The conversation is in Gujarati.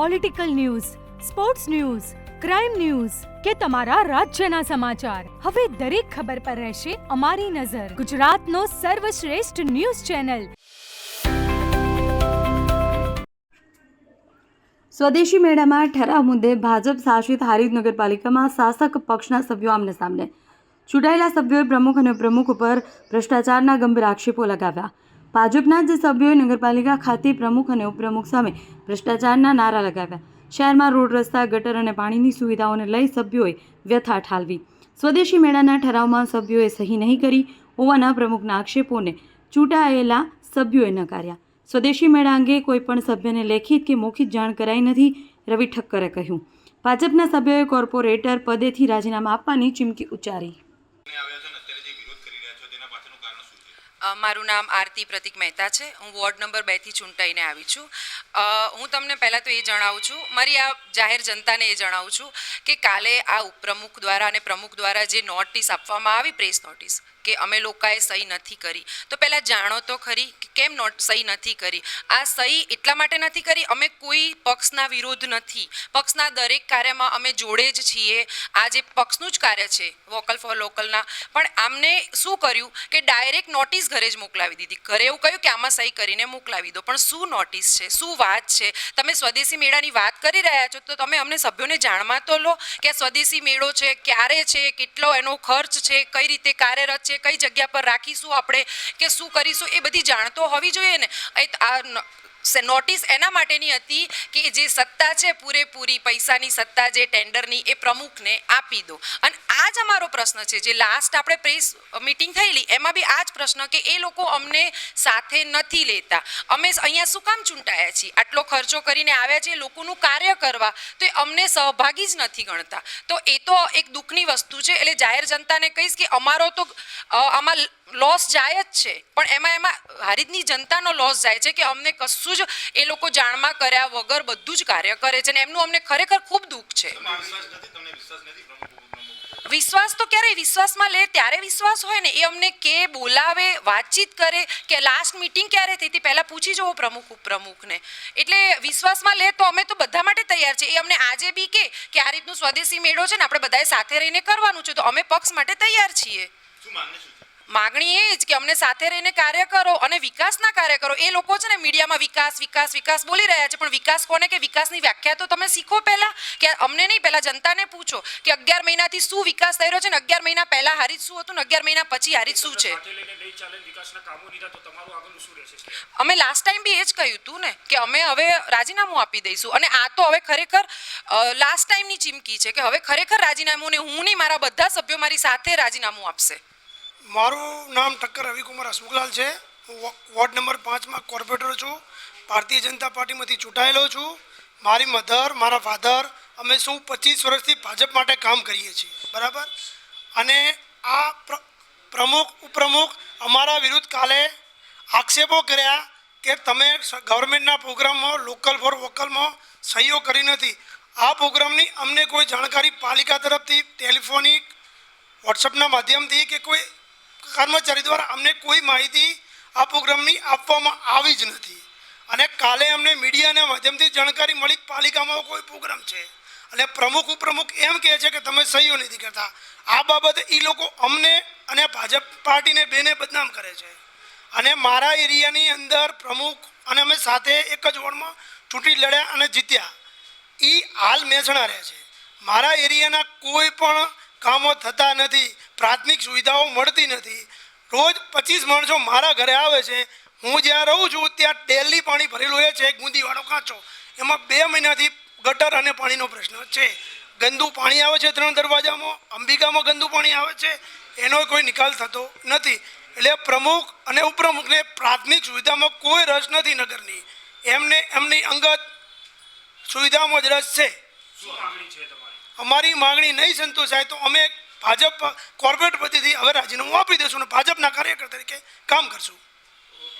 Political news sports news crime news કે તમારા રાજ્યના સમાચાર. હવે દરેક ખબર પર રહેશે અમારી નજર. ગુજરાતનો સર્વશ્રેષ્ઠ ન્યૂઝ ચેનલ. સ્વદેશી મેળામાં ઠરાવ મુદ્દે ભાજપ શાસિત હારીજ નગરપાલિકામાં શાસક પક્ષના સભ્યો આમને સામને. ચૂંટાયેલા સભ્યોએ પ્રમુખ અને પ્રમુખ ઉપર ભ્રષ્ટાચારના ગંભીર આક્ષેપો લગાવ્યા. ભાજપના જ સભ્યોએ નગરપાલિકા ખાતે પ્રમુખ અને ઉપપ્રમુખ સામે ભ્રષ્ટાચારના નારા લગાવ્યા. શહેરમાં રોડ, રસ્તા, ગટર અને પાણીની સુવિધાઓને લઈ સભ્યોએ વ્યથા ઠાલવી. સ્વદેશી મેળાના ઠરાવમાં સભ્યોએ સહી નહીં કરી હોવાના પ્રમુખના આક્ષેપોને ચૂંટાયેલા સભ્યોએ નકાર્યા. સ્વદેશી મેળા અંગે કોઈપણ સભ્યને લેખિત કે મૌખિક જાણ કરાઈ નથી, રવિ ઠક્કરે કહ્યું. ભાજપના સભ્યોએ કોર્પોરેટર પદેથી રાજીનામા આપવાની ચીમકી ઉચ્ચારી ને આવ્યા છો ને અત્યારે જે વિરોધ કરી રહ્યા છો તેના પાછળનું કારણ શું છે અ, મારું નામ આરતી પ્રતિક મહેતા છે. હું વોર્ડ નંબર બેથી ચૂંટાઈને આવી છું. હું તમને પહેલાં તો એ જણાવું છું, મારી આ જાહેર જનતાને એ જણાવું છું કે કાલે આ ઉપપ્રમુખ દ્વારા અને પ્રમુખ દ્વારા જે નોટિસ આપવામાં આવી, પ્રેસ નોટિસ કે અમે લોકોએ સહી નથી કરી. તો પહેલાં જાણો તો ખરી કે કેમ નોટ સહી નથી કરી? આ સહી એટલા માટે નથી કરી? અમે કોઈ પક્ષના વિરોધ નથી. પક્ષના દરેક કાર્યમાં અમે જોડે જ છીએ. આ જે પક્ષનું જ કાર્ય છે, વોકલ ફોર લોકલના. પણ આમને શું કર્યું કે ડાયરેક્ટ નોટિસ ઘરે જ મોકલાવી દીધી. ઘરે એવું કહ્યું કે આમાં સહી કરીને મોકલાવી દો. પણ શું નોટિસ છે? શું વાત છે? તમે સ્વદેશી મેળાની વાત કરી રહ્યા છો, તો તમે અમને સભ્યોને જાણમાં તો લો કે સ્વદેશી મેળો છે, ક્યારે છે, કેટલો એનો ખર્ચ છે, કઈ રીતે કાર્યરત છે કઈ જગ્યા પર રાખીશું, આપણે કે શું કરીશું, એ બધી જાણતો હોવી જોઈએ ને. આ નોટિસ એના માટેની હતી કે જે સત્તા છે, પૂરેપૂરી પૈસાની સત્તા જે ટેન્ડરની એ પ્રમુખને આપી દો. અને જ અમારો પ્રશ્ન છે. જે લાસ્ટ આપણે પ્રેસ મીટિંગ થયેલી, એમાં બી આ જ પ્રશ્ન કે એ લોકો અમને સાથે નથી લેતા. અમે અહીંયા શું કામ ચૂંટાયા છીએ? આટલો ખર્ચો કરીને આવ્યા છે લોકોનું કાર્ય કરવા, તો એ અમને સહભાગી જ નથી ગણતા. તો એ તો એક દુઃખની વસ્તુ છે. એટલે જાહેર જનતાને કહીશ કે અમારો તો આમાં લોસ જાય જ છે. પણ એમાં એમાં હારીજની જનતાનો લોસ જાય છે કે અમને કશું જ એ લોકો જાણમાં કર્યા વગર બધું જ કાર્ય કરે છે. ને એમનું અમને ખરેખર ખૂબ દુઃખ છે. વિશ્વાસ તો ક્યારેય વિશ્વાસમાં લે, ત્યારે વિશ્વાસ હોય ને, એ અમને કે, બોલાવે, વાતચીત કરે કે લાસ્ટ મીટિંગ ક્યારે થઈ હતી, પહેલાં પૂછી જુઓ પ્રમુખ, ઉપપ્રમુખને. એટલે વિશ્વાસમાં લે તો અમે તો બધા માટે તૈયાર છે એ અમને આજે બી કે આ રીતનું સ્વદેશી મેળો છે ને, આપણે બધાએ સાથે રહીને કરવાનું છે, તો અમે પક્ષ માટે તૈયાર છીએ. માંગણી એ જ કે અમને સાથે રહીને કાર્ય કરો અને વિકાસના કાર્ય કરો. એ લોકો છે ને મીડિયામાં વિકાસ વિકાસ વિકાસ બોલી રહ્યા છે. પણ વિકાસ કોને કે વિકાસની વ્યાખ્યા તો તમે શીખો પહેલા કે અમને નહીં પહેલા જનતાને પૂછો કે અગિયાર મહિનાથી શું વિકાસ થઈ રહ્યો છે ને અગિયાર મહિના પહેલા હારીજ શું હતું ને અગિયાર મહિના પછી હારીજ શું છે? અમે લાસ્ટ ટાઈમ બી એ જ કહ્યું હતું ને કે અમે હવે રાજીનામું આપી દઈશું. અને આ તો હવે ખરેખર લાસ્ટ ટાઈમની ચીમકી છે કે હવે ખરેખર રાજીનામું ને હું નહીં મારા બધા સભ્યો મારી સાથે રાજીનામું આપશે. મારું નામ ઠક્કર રવિકુમાર હસમુખલાલ છે. હું વોર્ડ નંબર પાંચમાં કોર્પોરેટર છું. ભારતીય જનતા પાર્ટીમાંથી ચૂંટાયેલો છું. મારી મધર, મારા ફાધર, અમે શું પચીસ વર્ષથી ભાજપ માટે કામ કરીએ છીએ. બરાબર? અને આ પ્ર- પ્રમુખ, ઉપપ્રમુખ અમારા વિરુદ્ધ કાલે આક્ષેપો કર્યા કે તમે ગવર્મેન્ટના પ્રોગ્રામમાં, લોકલ ફોર વોકલમાં સહીઓ કરી નથી. આ પ્રોગ્રામની અમને કોઈ જાણકારી પાલિકા તરફથી ટેલિફોનિક વોટ્સઅપના માધ્યમથી કે કોઈ કર્મચારી દ્વારા અમને કોઈ માહિતી આ પ્રોગ્રામની આપવામાં આવી જ નથી. અને કાલે અમને મીડિયાના માધ્યમથી જાણકારી મળી પાલિકામાં કોઈ પ્રોગ્રામ છે. અને પ્રમુખ ઉપપ્રમુખ એમ કહે છે કે તમે સહીઓ નથી કરતા. આ બાબતે એ લોકો અમને અને ભાજપ પાર્ટીને બેને બદનામ કરે છે. અને મારા એરિયાની અંદર પ્રમુખ અને અમે સાથે એક જ વોર્ડમાં ચૂંટણી લડ્યા અને જીત્યા. એ હાલ મહેસાણા રહે છે. મારા એરિયાના કોઈ પણ કામો થતા નથી. પ્રાથમિક સુવિધાઓ મળતી નથી. રોજ પચીસ માણસો મારા ઘરે આવે છે. હું જ્યાં રહું છું ત્યાં ડેલી પાણી ભરેલું એ છે ગુંદીવાળો કાંચો. એમાં બે મહિનાથી ગટર અને પાણીનો પ્રશ્ન છે. ગંદુ પાણી આવે છે ત્રણ દરવાજામાં અંબિકામાં ગંદુ પાણી આવે છે. એનો કોઈ નિકાલ થતો નથી. એટલે પ્રમુખ અને ઉપપ્રમુખને પ્રાથમિક સુવિધામાં કોઈ રસ નથી નગરની. એમને એમની અંગત સુવિધામાં જ રસ છે. શું માંગણી છે અમારી માંગણી નહીં સંતોષાય તો અમે ભાજપ કોર્પોરેટ પતિથી હવે રાજીનામું આપી દઈશું અને ભાજપના કાર્યકર તરીકે કામ કરશું.